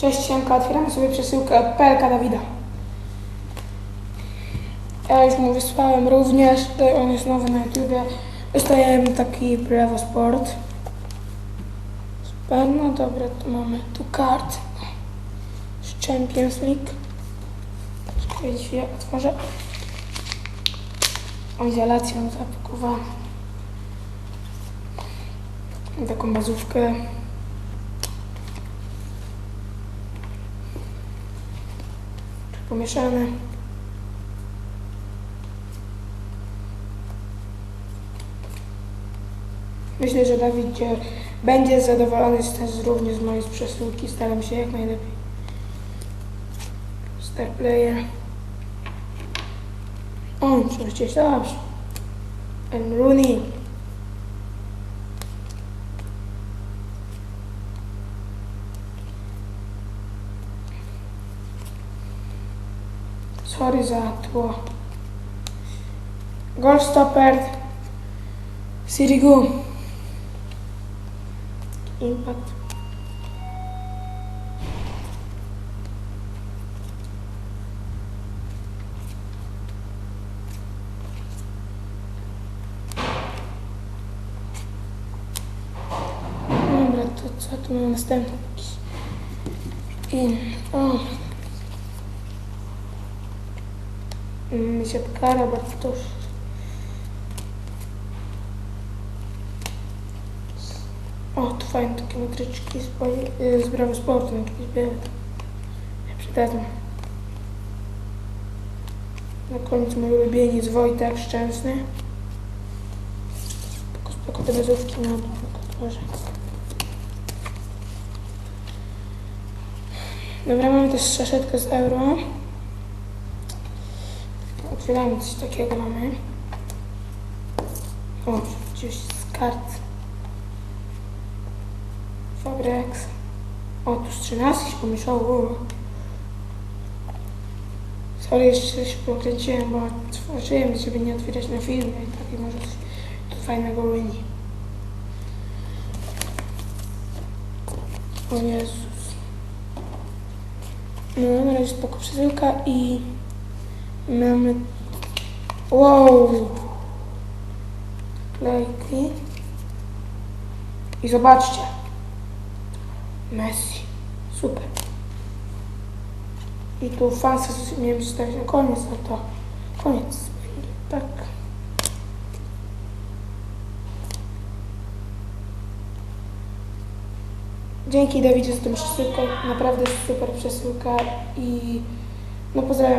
Cześć Siemka, otwieramy sobie przesyłkę od PLK Dawida. Ja już mu wysłałem również, tutaj on jest nowy na YouTubie. Dostajemy taki Bravo Sport. Super, no dobra, tu mamy tu kart Champions League. Czekaj, dzisiaj otworzę. Izolacją zapakowaną. Taką bazówkę. Pomieszane. Myślę, że Dawid dzie- będzie zadowolony z też również z mojej przesyłki. Staram się jak najlepiej. Star player. O, przecież dobrze. And Rooney. Sorry za tło. Goalstopper. Sirigu. Impact. Dobra, to co tu mamy następny? I, o, Mm, Siatkara, Bartosz. O, tu fajne takie metryczki z, boj- y, z Bravo Sportu, jakieś białe. Ja przydadzą. Na koniec mój ulubieniec Wojtek Szczęsny. Spoko, spoko te bezówki na może. Dobra, mamy też szaszetkę z euro. Otwieramy coś takiego mamy. O, gdzieś z kart. Fabrex. O, tu z 13 się pomieszało. Sorry, jeszcze się pokręciłem, bo otworzyłem, żeby nie otwierać na filmie i tak i może coś tu fajnego łyni. O Jezus. No, na razie spoko przesyłka i Mamy. Wow! Klejki. I zobaczcie. Messi. Super. I tu fansy miałem zostawić na koniec, no to koniec. Tak. Dzięki Dawidzie za tą przesyłką. Naprawdę super przesyłka i no pozdrawiam.